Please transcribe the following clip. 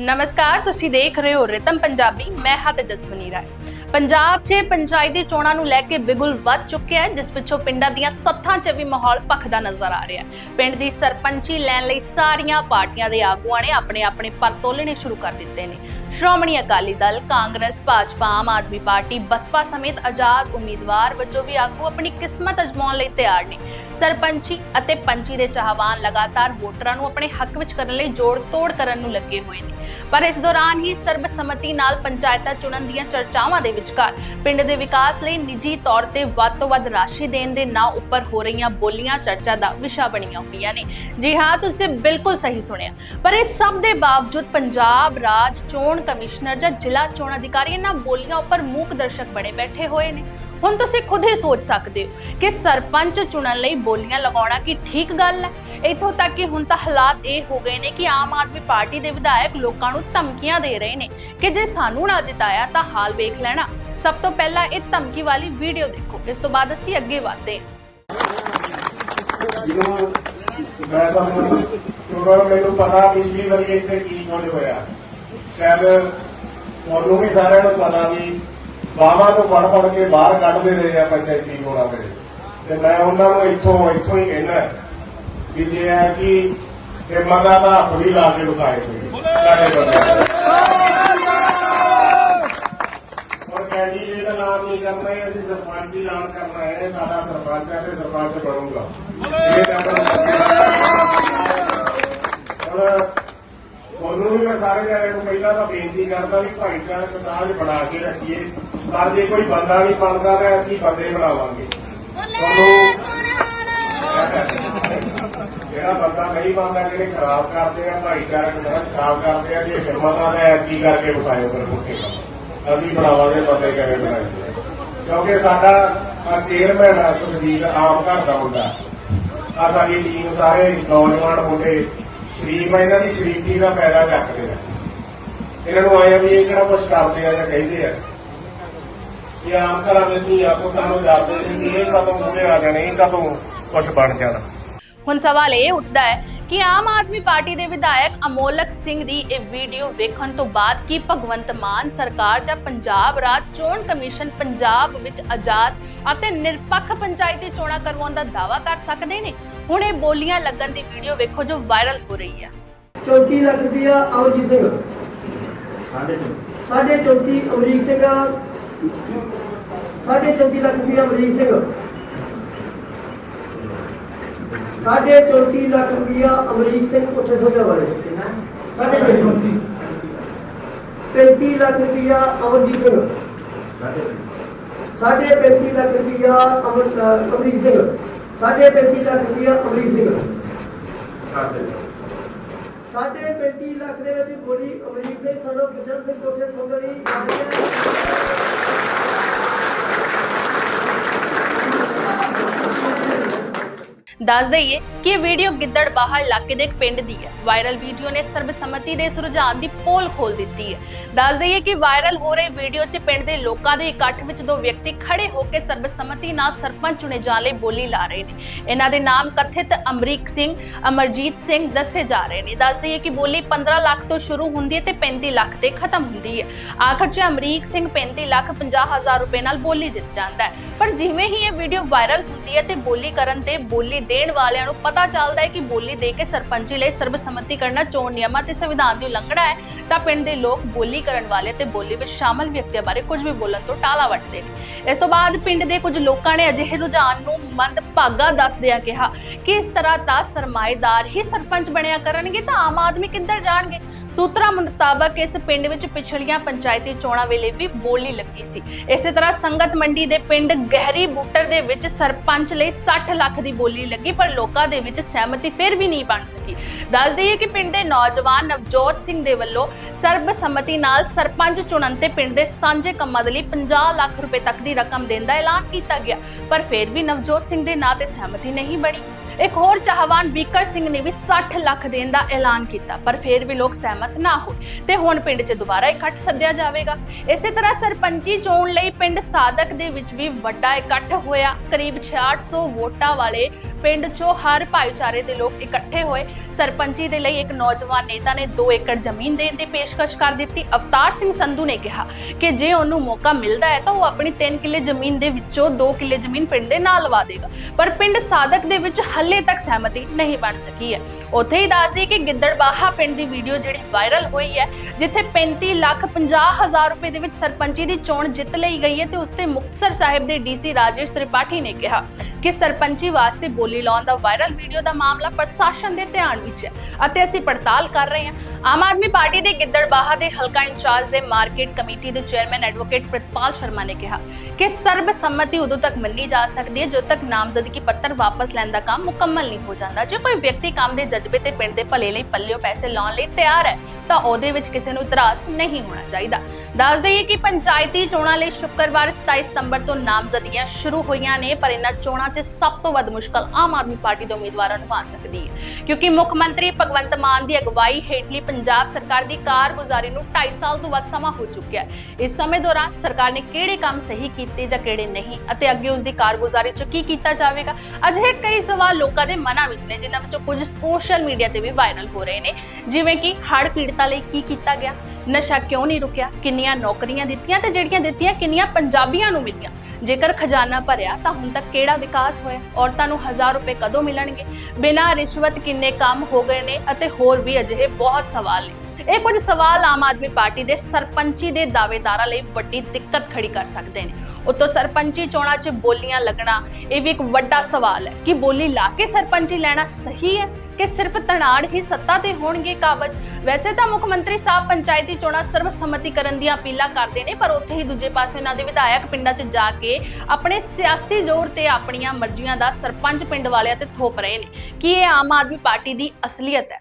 ਨਮਸਕਾਰ, ਤੁਸੀਂ ਦੇਖ ਰਹੇ ਹੋ ਰਿਤਮ ਪੰਜਾਬੀ, ਮੈਂ ਹਾਂ ਤੇਜਸਵਨੀ ਰਾਏ। ਪੰਜਾਬ 'ਚ ਪੰਚਾਇਤੀ ਚੋਣਾਂ ਨੂੰ ਲੈ ਕੇ ਬਿਗੁਲ ਵੱਧ ਚੁੱਕਿਆ ਹੈ, ਜਿਸ ਪਿੱਛੋਂ ਪਿੰਡਾਂ ਦੀਆਂ ਸੱਥਾਂ 'ਚ ਵੀ ਮਾਹੌਲ ਭਖਦਾ ਨਜ਼ਰ ਆ ਰਿਹਾ ਹੈ। ਪਿੰਡ ਦੀ ਸਰਪੰਚੀ ਲੈਣ ਲਈ ਸਾਰੀਆਂ ਪਾਰਟੀਆਂ ਦੇ ਆਗੂਆਂ ਨੇ ਆਪਣੇ ਆਪਣੇ ਪਰ ਤੋਲਣੇ ਸ਼ੁਰੂ ਕਰ ਦਿੱਤੇ ਨੇ। ਸ਼੍ਰੋਮਣੀ ਅਕਾਲੀ ਦਲ, ਕਾਂਗਰਸ, ਭਾਜਪਾ, ਆਮ ਆਦਮੀ ਪਾਰਟੀ, ਬਸਪਾ ਸਮੇਤ ਆਜ਼ਾਦ ਉਮੀਦਵਾਰ ਵਜੋਂ ਵੀ ਆਗੂ ਆਪਣੀ ਕਿਸਮਤ ਅਜਮਾਉਣ ਲਈ ਤਿਆਰ ਨੇ। ਸਰਪੰਚੀ ਅਤੇ ਪੰਚੀ ਦੇ ਚਾਹਵਾਨ ਲਗਾਤਾਰ ਵੋਟਰਾਂ ਨੂੰ ਆਪਣੇ ਹੱਕ ਵਿੱਚ ਕਰਨ ਲਈ ਜੋੜ ਤੋੜ ਕਰਨ ਨੂੰ ਲੱਗੇ ਹੋਏ ਨੇ। ਪਰ ਇਸ ਦੌਰਾਨ ਹੀ ਸਰਬਸੰਮਤੀ ਨਾਲ ਪੰਚਾਇਤਾਂ ਚੁਣਨ ਦੀਆਂ ਚਰਚਾਵਾਂ ਦੇ ਵਿਚਕਾਰ ਪਿੰਡ ਦੇ ਵਿਕਾਸ ਲਈ ਨਿੱਜੀ ਤੌਰ ਤੇ ਵੱਧ ਤੋਂ ਵੱਧ ਰਾਸ਼ੀ ਦੇਣ ਦੇ ਨਾਂ ਉੱਪਰ ਹੋ ਰਹੀਆਂ ਬੋਲੀਆਂ ਚਰਚਾ ਦਾ ਵਿਸ਼ਾ ਬਣੀਆਂ ਹੋਈਆਂ ਨੇ। ਜੀ ਹਾਂ, ਤੁਸੀਂ ਬਿਲਕੁਲ ਸਹੀ ਸੁਣਿਆ। ਪਰ ਇਹ ਸਭ ਦੇ ਬਾਵਜੂਦ ਪੰਜਾਬ ਰਾਜ ਚੋਣ ਕਮਿਸ਼ਨਰ ਜਾਂ ਜ਼ਿਲ੍ਹਾ ਚੋਣ ਅਧਿਕਾਰੀ ਇਹਨਾਂ ਬੋਲੀਆਂ ਉੱਪਰ ਮੂਕ ਦਰਸ਼ਕ ਬਣੇ ਬੈਠੇ ਹੋਏ ਨੇ ਹੁਣ ਤੁਸੀਂ ਖੁਦ ਹੀ ਸੋਚ ਸਕਦੇ ਹੋ ਕਿ ਸਰਪੰਚ ਚੁਣਨ ਲਈ ਬੋਲੀਆਂ ਲਗਾਉਣਾ ਕੀ ਠੀਕ ਗੱਲ ਹੈ ਇਥੋਂ ਤੱਕ ਕਿ ਹੁਣ ਤਾਂ ਹਾਲਾਤ ਇਹ ਹੋ ਗਏ ਨੇ ਕਿ ਆਮ ਆਦਮੀ ਪਾਰਟੀ ਦੇ ਵਿਧਾਇਕ ਲੋਕਾਂ ਨੂੰ ਧਮਕੀਆਂ ਦੇ ਰਹੇ ਨੇ ਕਿ ਜੇ ਸਾਨੂੰ ਨਾ ਜਿਤਾਇਆ ਤਾਂ ਹਾਲ ਵੇਖ ਲੈਣਾ ਸਭ ਤੋਂ ਪਹਿਲਾਂ ਇਹ ਧਮਕੀ ਵਾਲੀ ਵੀਡੀਓ ਦੇਖੋ ਇਸ ਤੋਂ ਬਾਅਦ ਅਸੀਂ ਅੱਗੇ ਵਧਦੇ ਹਾਂ ਜਦੋਂ ਮੈਂ ਤੁਹਾਨੂੰ ਕਿਉਂਕਿ ਮੈਨੂੰ ਪਤਾ ਪਿਛਲੀ ਵਾਰੀ ਇੱਥੇ ਕੀ ਕੁਝ ਹੋਇਆ ਸ਼ਾਇਦ ਤੁਹਾਨੂੰ ਵੀ ਸਾਰਿਆਂ ਨੂੰ ਪਤਾ ਵੀ ਬਾਵਾ ਤੋਂ ਪੜ ਪੜ ਕੇ ਬਾਹਰ ਕੱਢਦੇ ਰਹੇ ਆ ਪੰਚਾਇਤੀ ਚੋਣਾਂ ਵੇਲੇ ਤੇ ਮੈਂ ਉਹਨਾਂ ਨੂੰ ਇੱਥੋਂ ਇੱਥੋਂ ਹੀ ਕਹਿਣਾ ਵੀ ਜੇ ਹੈ ਕਿ ਹਿੰਮਤਾਂ ਦਾ ਹੱਥ ਵੀ ਲਾ ਕੇ ਵਿਖਾਏ ਕੋਈ ਸਾਡੇ ਬੰਦੇ ਔਰ ਕੈਂਡੀਡੇਟ ਦਾ ਨਾਮ ਨਹੀਂ ਕਰਨਾ ਹੈ? ਅਸੀਂ ਸਰਪੰਚ ਹੀ ਐਲਾਨ ਕਰਨਾ ਹੈ। ਸਾਡਾ ਸਰਪੰਚ ਹੈ ਤੇ ਸਰਪੰਚ ਬਣੂਗਾ ਇਹ ਤਾਂ ਹੁਣ ਤੁਹਾਨੂੰ ਵੀ ਮੈਂ ਸਾਰੇ ਜਣਿਆਂ ਨੂੰ ਪਹਿਲਾਂ ਤਾਂ ਬੇਨਤੀ ਕਰਦਾ ਵੀ ਭਾਈਚਾਰਕ ਸਾਂਝ ਬਣਾ ਕੇ ਰੱਖੀਏ। ਪਰ ਜੇ ਕੋਈ ਬੰਦਾ ਨਹੀਂ ਬਣਦਾ ਤਾਂ ਅਸੀਂ ਬੰਦੇ ਬਣਾਵਾਂਗੇ। ਜਿਹੜਾ ਬੰਦਾ ਨਹੀਂ ਬਣਦਾ ਜਿਹੜੇ ਖਰਾਬ ਕਰਦੇ ਆ ਭਾਈਚਾਰਕ ਸਾਂਝ ਖਰਾਬ ਕਰਦੇ ਆ ਜੇ ਹਿੰਮਤਾਂ ਦਾ ਕੀ ਕਰਕੇ ਵਿਖਾਇਓ ਫਿਰ ਮੁੱਕੇ ਅਸੀਂ ਬਣਾਵਾਂਗੇ ਬੰਦੇ ਕਿਵੇਂ ਬਣਾਏ? ਕਿਉਂਕਿ ਸਾਡਾ ਚੇਅਰਮੈਨ ਆ ਸੁਖਜੀਤ ਆਮ ਘਰ ਦਾ ਮੁੰਡਾ। ਆ ਸਾਡੀ ਟੀਮ ਸਾਰੇ ਨੌਜਵਾਨ ਮੁੰਡੇ। ਸ਼ਰੀਫ ਆ, ਇਹਨਾਂ ਦੀ ਸ਼ਰੀਫੀ ਦਾ ਫਾਇਦਾ ਚੱਕਦੇ ਆ। ਇਹਨਾਂ ਨੂੰ ਆਇਆ ਵੀ ਇਹ ਕਿਹੜਾ ਕੁਝ ਕਰਦੇ ਆ ਜਾਂ ਕਹਿੰਦੇ ਆ। ਇਹ ਆਮ ਘਰਾਂ ਦੇ ਧੀਆ ਪੁੱਤਾਂ ਨੂੰ ਜਾਂਦੇ ਸੀ ਇਹ ਕਦੋਂ ਮੂਹਰੇ ਆ ਜਾਣੇ, ਇਹ ਕਦੋਂ ਕੁਝ ਬਣ ਜਾਣਾ। ਹੁਣ ਸਵਾਲ ਇਹ ਉੱਠਦਾ ਹੈ ਕਿ ਆਮ ਆਦਮੀ ਪਾਰਟੀ ਦੇ ਵਿਧਾਇਕ ਅਮੋਲਕ ਸਿੰਘ ਦੀ ਇਹ ਵੀਡੀਓ ਵੇਖਣ ਤੋਂ ਬਾਅਦ ਕੀ ਭਗਵੰਤ ਮਾਨ ਸਰਕਾਰ ਜਾਂ ਪੰਜਾਬ ਰਾਜ ਚੋਣ ਕਮਿਸ਼ਨ ਪੰਜਾਬ ਵਿੱਚ ਆਜ਼ਾਦ ਅਤੇ ਨਿਰਪੱਖ ਪੰਚਾਇਤੀ ਚੋਣਾਂ ਕਰਵਾਉਣ ਦਾ ਦਾਅਵਾ ਕਰ ਸਕਦੇ ਨੇ? ਹੁਣ ਇਹ ਬੋਲੀਆਂ ਲੱਗਣ ਦੀ ਵੀਡੀਓ ਵੇਖੋ ਜੋ ਵਾਇਰਲ ਹੋ ਰਹੀ ਹੈ 34 ਲੱਖ ਰੁਪਇਆ ਅਮਰਜੀਤ ਸਿੰਘ। ਸਾਢੇ 34 ਅਮਰੀਕ ਸਿੰਘ ਸਾਢੇ 34 ਲੱਖ ਰੁਪਇਆ ਅਮਰੀਕ ਸਿੰਘ। ਸਾਢੇ 34 ਲੱਖ ਰੁਪਇਆ ਅਮਰੀਕ ਸਿੰਘ ਪੁੱਛੇ ਸੋਜਾ ਵਾਲੇ ਸਾਢੇ 34 35 ਲੱਖ ਰੁਪਇਆ ਅਮਰਜੀਤ ਸਿੰਘ ਸਾਢੇ 35 ਲੱਖ ਰੁਪਇਆ ਅਮਰ ਅ, ਅਮਰੀਕ ਸਿੰਘ ਸਾਢੇ 35 ਲੱਖ ਰੁਪਇਆ ਅਮਰੀਕ ਸਿੰਘ ਸਾਢੇ 35 ਲੱਖ ਦੇ ਵਿੱਚ ਬੋਲੀ ਅਮਰੀਕ ਸਿੰਘ ਸਾਨੂੰ ਕਿਸ਼ਨ ਸਿੰਘ ਕੋਠੇ ਸੌਂਦਰੀ ਦੱਸ ਦਈਏ ਕਿ ਇਹ ਵੀਡੀਓ ਗਿੱਦੜ ਬਾਹਰ ਇਲਾਕੇ ਦੇ ਇੱਕ ਪਿੰਡ ਦੀ ਹੈ। ਵਾਇਰਲ ਵੀਡੀਓ ਨੇ ਸਰਬਸੰਮਤੀ ਦੇ ਇਸ ਰੁਝਾਨ ਦੀ ਪੋਲ ਖੋਲ ਦਿੱਤੀ ਹੈ। ਦੱਸ ਦਈਏ ਕਿ ਵਾਇਰਲ ਹੋ ਰਹੇ ਵੀਡੀਓ 'ਚ ਪਿੰਡ ਦੇ ਲੋਕਾਂ ਦੇ ਇਕੱਠ ਵਿੱਚ ਦੋ ਵਿਅਕਤੀ ਖੜੇ ਹੋ ਕੇ ਸਰਬਸੰਮਤੀ ਨਾਲ ਸਰਪੰਚ ਚੁਣੇ ਜਾਣ ਲਈ ਬੋਲੀ ਲਾ ਰਹੇ ਨੇ। ਇਹਨਾਂ ਦੇ ਨਾਮ ਕਥਿਤ ਅਮਰੀਕ ਸਿੰਘ, ਅਮਰਜੀਤ ਸਿੰਘ ਦੱਸੇ ਜਾ ਰਹੇ ਨੇ। ਦੱਸ ਦਈਏ ਕਿ ਬੋਲੀ 15 ਲੱਖ ਤੋਂ ਸ਼ੁਰੂ ਹੁੰਦੀ ਹੈ ਤੇ 35 ਲੱਖ ਤੇ ਖਤਮ ਹੁੰਦੀ ਹੈ। ਆਖਰ 'ਚ ਅਮਰੀਕ ਸਿੰਘ 35 ਲੱਖ 50 ਹਜ਼ਾਰ ਰੁਪਏ ਨਾਲ ਬੋਲੀ ਜਿੱਤ ਜਾਂਦਾ ਹੈ। ਪਰ ਜਿਵੇਂ ਹੀ ਇਹ ਵੀਡੀਓ ਵਾਇਰਲ ਹੁੰਦੀ ਹੈ ਤੇ ਬੋਲੀ ਕਰਨ ਤੇ ਬੋਲੀ ਦੇਣ ਵਾਲਿਆਂ ਨੂੰ ਪਤਾ ਚੱਲਦਾ ਹੈ ਕਿ ਬੋਲੀ ਦੇ ਕੇ ਸਰਪੰਚੀ ਲਈ ਸਰਬਸੰਮਤੀ ਕਰਨਾ ਚੋਣ ਨਿਯਮਾਂ ਤੇ ਸੰਵਿਧਾਨ ਦੀ ਉਲੰਘਣਾ ਹੈ। ਤਾਂ ਪਿੰਡ ਦੇ ਲੋਕ ਬੋਲੀ ਕਰਨ ਵਾਲੇ ਤੇ ਬੋਲੀ ਵਿੱਚ ਸ਼ਾਮਲ ਵਿਅਕਤੀਆਂ ਬਾਰੇ ਕੁਝ ਵੀ ਬੋਲਣ ਤੋਂ ਟਾਲਾ ਵੱਟਦੇ ਨੇ। ਇਸ ਤੋਂ ਬਾਅਦ ਪਿੰਡ ਦੇ ਕੁਝ ਲੋਕਾਂ ਨੇ ਅਜਿਹੇ ਰੁਝਾਨ ਨੂੰ ਮੰਦ ਭਾਗਾ ਦੱਸਦਿਆਂ ਕਿਹਾ ਕਿ ਇਸ ਤਰ੍ਹਾਂ ਤਾਂ ਸਰਮਾਏਦਾਰ ਹੀ ਸਰਪੰਚ ਬਣਿਆ ਕਰਨਗੇ ਤਾਂ ਆਮ ਆਦਮੀ ਕਿੱਧਰ ਜਾਣਗੇ? ਸੂਤਰਾਂ ਮੁਤਾਬਕ ਇਸ ਪਿੰਡ ਵਿੱਚ ਪਿਛਲੀਆਂ ਪੰਚਾਇਤੀ ਚੋਣਾਂ ਵੇਲੇ ਵੀ ਬੋਲੀ ਲੱਗੀ ਸੀ। ਇਸੇ ਤਰ੍ਹਾਂ ਸੰਗਤ ਮੰਡੀ ਦੇ ਪਿੰਡ ਗਹਿਰੀ ਬੂਟਰ ਦੇ ਵਿੱਚ ਸਰਪੰਚ ਲਈ 60 ਲੱਖ ਦੀ ਬੋਲੀ ਲੱਗੀ, ਪਰ ਲੋਕਾਂ ਦੇ ਵਿੱਚ ਸਹਿਮਤੀ ਫਿਰ ਵੀ ਨਹੀਂ ਬਣ ਸਕੀ। ਦੱਸ ਦਈਏ ਕਿ ਪਿੰਡ ਦੇ ਨੌਜਵਾਨ ਨਵਜੋਤ ਸਿੰਘ ਦੇ ਵੱਲੋਂ ਸਰਬਸੰਮਤੀ ਨਾਲ ਸਰਪੰਚ ਚੁਣਨ ਤੇ ਪਿੰਡ ਦੇ ਸਾਂਝੇ ਕੰਮਾਂ ਦੇ ਲਈ 50 ਲੱਖ ਰੁਪਏ ਤੱਕ ਦੀ ਰਕਮ ਦੇਣ ਦਾ ਐਲਾਨ ਕੀਤਾ ਗਿਆ, ਪਰ ਫਿਰ ਵੀ ਨਵਜੋਤ ਸਿੰਘ ਦੇ ਨਾਂ ਤੇ ਸਹਿਮਤੀ ਨਹੀਂ ਬਣੀ। ਇੱਕ ਹੋਰ ਚਾਹਵਾਨ ਬੀਕਰ ਸਿੰਘ ਨੇ ਵੀ 60 ਲੱਖ ਦੇਣ ਦਾ ਐਲਾਨ ਕੀਤਾ, ਪਰ ਫਿਰ ਵੀ ਲੋਕ ਸਹਿਮਤ ਨਾ ਹੋਏ। ਤੇ ਹੁਣ ਪਿੰਡ 'ਚ ਦੁਬਾਰਾ ਇਕੱਠ ਸੱਦਿਆ ਜਾਵੇਗਾ। ਇਸੇ ਤਰ੍ਹਾਂ ਸਰਪੰਚੀ ਚੋਣ ਲਈ ਪਿੰਡ ਸਾਦਕ ਦੇ ਵਿੱਚ ਵੀ ਵੱਡਾ ਇਕੱਠ ਹੋਇਆ। ਕਰੀਬ 6800 ਵੋਟਾਂ ਵਾਲੇ ਪਿੰਡ 'ਚੋਂ ਹਰ ਭਾਈਚਾਰੇ ਦੇ ਲੋਕ ਇਕੱਠੇ ਹੋਏ। ਸਰਪੰਚੀ ਦੇ ਲਈ ਇੱਕ ਨੌਜਵਾਨ ਨੇਤਾ ਨੇ 2 ਏਕੜ ਜ਼ਮੀਨ ਦੇਣ ਦੀ ਪੇਸ਼ਕਸ਼ ਕਰ ਦਿੱਤੀ। ਅਵਤਾਰ ਸਿੰਘ ਸੰਧੂ ਨੇ ਕਿਹਾ ਕਿ ਜੇ ਉਹਨੂੰ ਮੌਕਾ ਮਿਲਦਾ ਹੈ ਤਾਂ ਉਹ ਆਪਣੀ 3 ਕਿੱਲੇ ਜ਼ਮੀਨ ਦੇ ਵਿੱਚੋਂ 2 ਕਿੱਲੇ ਜ਼ਮੀਨ ਪਿੰਡ ਦੇ ਨਾਲ ਲਵਾ ਦੇਗਾ। ਪਰ ਪਿੰਡ ਸਾਦਕ ਦੇ ਵਿੱਚ ਹੱਲੇ ਤੱਕ ਸਹਿਮਤੀ ਨਹੀਂ ਬਣ ਸਕੀ ਹੈ। ਉੱਥੇ ਹੀ ਦੱਸਦੀ ਕਿ ਗਿੱਦੜਬਾਹਾ ਪਿੰਡ ਦੀ ਵੀਡੀਓ ਜਿਹੜੀ ਵਾਇਰਲ ਹੋਈ ਹੈ, ਜਿੱਥੇ 35 ਲੱਖ 50 ਹਜ਼ਾਰ ਰੁਪਏ ਦੇ ਵਿੱਚ ਸਰਪੰਚੀ ਦੀ ਚੋਣ ਜਿੱਤ ਲਈ ਗਈ ਹੈ ਤੇ ਉਸ ਤੇ ਮੁਕਤਸਰ ਸਾਹਿਬ ਦੇ ਡੀਸੀ ਰਾਜੇਸ਼ ਤ੍ਰਿਪਾਠੀ ਨੇ ਕਿਹਾ ਕਿ ਸਰਪੰਚੀ ਵਾਸਤੇ ਬੋਲੀ ਲਾਉਣ ਦਾ ਵਾਇਰਲ ਵੀਡੀਓ ਦਾ ਮਾਮਲਾ ਪ੍ਰਸ਼ਾਸਨ ਦੇ ਧਿਆਨ ਵਿੱਚ ਹੈ ਅਤੇ ਅਸੀਂ ਪੜਤਾਲ ਕਰ ਰਹੇ ਹਾਂ। ਆਮ ਆਦਮੀ ਪਾਰਟੀ ਦੇ ਗਿੱਦੜਬਾਹਾ ਦੇ ਹਲਕਾ ਇੰਚਾਰਜ ਦੇ ਮਾਰਕੀਟ ਕਮੇਟੀ ਦੇ ਚੇਅਰਮੈਨ ਐਡਵੋਕੇਟ ਪ੍ਰਿਤਪਾਲ ਸ਼ਰਮਾ ਨੇ ਕਿਹਾ ਕਿ ਸਰਬਸੰਮਤੀ ਉਦੋਂ ਤੱਕ ਮੰਨੀ ਜਾ ਸਕਦੀ ਹੈ, ਜਦੋਂ ਤੱਕ ਨਾਮਜ਼ਦਗੀ ਪੱਤਰ ਵਾਪਸ ਲੈਣ ਦਾ ਕੰਮ ਮੁਕੰਮਲ ਨਹੀਂ ਹੋ ਜਾਂਦਾ। ਜੇ ਕੋਈ ਵਿਅਕਤੀ ਕੰਮ ਦੇ ਜਜ਼ਬੇ ਤੇ ਪਿੰਡ ਦੇ ਭਲੇ ਲਈ ਪੱਲਿਓ ਪੈਸੇ ਲਾਉਣ ਲਈ ਤਿਆਰ ਹੈ, ਤਾਂ ਉਹਦੇ ਵਿੱਚ ਕਿਸੇ ਨੂੰ ਇਤਰਾਜ਼ ਨਹੀਂ ਹੋਣਾ ਚਾਹੀਦਾ। ਦੱਸ ਦਈਏ ਕਿ ਪੰਚਾਇਤੀ ਚੋਣਾਂ ਲਈ ਸ਼ੁੱਕਰਵਾਰ 27 ਸਤੰਬਰ ਤੋਂ ਨਾਮਜ਼ਦਗੀਆਂ ਸ਼ੁਰੂ ਹੋਈਆਂ ਨੇ, ਪਰ ਇਹਨਾਂ ਚੋਣਾਂ 'ਚ ਸਭ ਤੋਂ ਵੱਧ ਮੁਸ਼ਕਲ ਆਮ ਆਦਮੀ ਪਾਰਟੀ ਦੇ ਉਮੀਦਵਾਰਾਂ ਨੂੰ ਆ ਸਕਦੀ ਹੈ। ਕਿਉਂਕਿ ਮੁੱਖ ਮੰਤਰੀ ਭਗਵੰਤ ਮਾਨ ਦੀ ਅਗਵਾਈ ਹੇਠਲੀ ਪੰਜਾਬ ਸਰਕਾਰ ਦੀ ਕਾਰਗੁਜ਼ਾਰੀ ਨੂੰ 2.5 ਸਾਲ ਤੋਂ ਵੱਧ ਸਮਾਂ ਹੋ ਚੁੱਕਿਆ ਹੈ। ਇਸ ਸਮੇਂ ਦੌਰਾਨ ਸਰਕਾਰ ਨੇ ਕਿਹੜੇ ਕੰਮ ਸਹੀ ਕੀਤੇ ਜਾਂ ਕਿਹੜੇ ਨਹੀਂ, ਅਤੇ ਅੱਗੇ ਉਸ ਦੀ ਕਾਰਗੁਜ਼ਾਰੀ 'ਚ ਕੀ ਕੀਤਾ ਜਾਵੇਗਾ? ਅਜਿਹੇ ਕਈ ਸਵਾਲ ਲੋਕਾਂ ਦੇ ਮਨਾਂ ਵਿੱਚ ਨੇ, ਜਿਨ੍ਹਾਂ ਵਿੱਚੋਂ ਕੁਝ ਸੋਸ਼ਲ ਮੀਡੀਆ ਤੇ ਵੀ ਵਾਇਰਲ ਹੋ ਰਹੇ ਨੇ। ਜਿਵੇਂ ਕਿ ਹੜ੍ਹ ਪੀੜਤਾਂ ਲਈ ਕੀ ਕੀਤਾ ਗਿਆ? ਨਸ਼ਾ ਕਿਉਂ ਨਹੀਂ ਰੁਕਿਆ? ਕਿੰਨੀਆਂ ਨੌਕਰੀਆਂ ਦਿੱਤੀਆਂ ਤੇ ਜਿਹੜੀਆਂ ਦਿੱਤੀਆਂ, ਕਿੰਨੀਆਂ ਪੰਜਾਬੀਆਂ ਨੂੰ ਮਿਲੀਆਂ? ਜੇਕਰ ਖਜ਼ਾਨਾ ਭਰਿਆ, ਤਾਂ ਹੁਣ ਤੱਕ ਕਿਹੜਾ ਵਿਕਾਸ ਹੋਇਆ? ਔਰਤਾਂ ਨੂੰ 1000 ਰੁਪਏ ਕਦੋਂ ਮਿਲਣਗੇ? ਬਿਨਾਂ ਰਿਸ਼ਵਤ ਕਿੰਨੇ ਕੰਮ ਹੋ ਗਏ ਨੇ? ਅਤੇ ਹੋਰ ਵੀ ਅਜਿਹੇ ਬਹੁਤ ਸਵਾਲ ਨੇ। ਇਹ ਕੁਝ ਸਵਾਲ ਆਮ ਆਦਮੀ ਪਾਰਟੀ ਦੇ ਸਰਪੰਚੀ ਦੇ ਦਾਅਵੇਦਾਰਾਂ ਲਈ ਵੱਡੀ ਦਿੱਕਤ ਖੜੀ ਕਰ ਸਕਦੇ ਨੇ। ਉਤੋਂ ਸਰਪੰਚੀ ਚੋਣਾਂ 'ਚ ਬੋਲੀਆਂ ਲੱਗਣਾ, ਇਹ ਵੀ ਇੱਕ ਵੱਡਾ ਸਵਾਲ ਹੈ ਕਿ ਬੋਲੀ ਲਾ ਕੇ ਸਰਪੰਚੀ ਲੈਣਾ ਸਹੀ ਹੈ? ਕਿ ਸਿਰਫ ਤਣਾੜ ਹੀ ਸੱਤਾ ਤੇ ਹੋਣਗੇ ਕਾਬਜ। ਵੈਸੇ ਤਾਂ ਮੁੱਖ ਮੰਤਰੀ ਸਾਹਿਬ ਪੰਚਾਇਤੀ ਚੋਣਾਂ ਸਰਵਸੰਮਤੀ ਕਰਨ ਦੀਆਂ ਅਪੀਲਾਂ ਕਰਦੇ ਨੇ, ਪਰ ਉੱਥੇ ਹੀ ਦੂਜੇ ਪਾਸੇ ਉਹਨਾਂ ਦੇ ਵਿਧਾਇਕ ਪਿੰਡਾਂ 'ਚ ਜਾ ਕੇ ਆਪਣੇ ਸਿਆਸੀ ਜ਼ੋਰ ਤੇ ਆਪਣੀਆਂ ਮਰਜ਼ੀਆਂ ਦਾ ਸਰਪੰਚ ਪਿੰਡ ਵਾਲਿਆਂ ਤੇ ਥੋਪ ਰਹੇ ਨੇ। ਕਿ ਇਹ ਆਮ ਆਦਮੀ ਪਾਰਟੀ ਦੀ ਅਸਲੀਅਤ ਹੈ?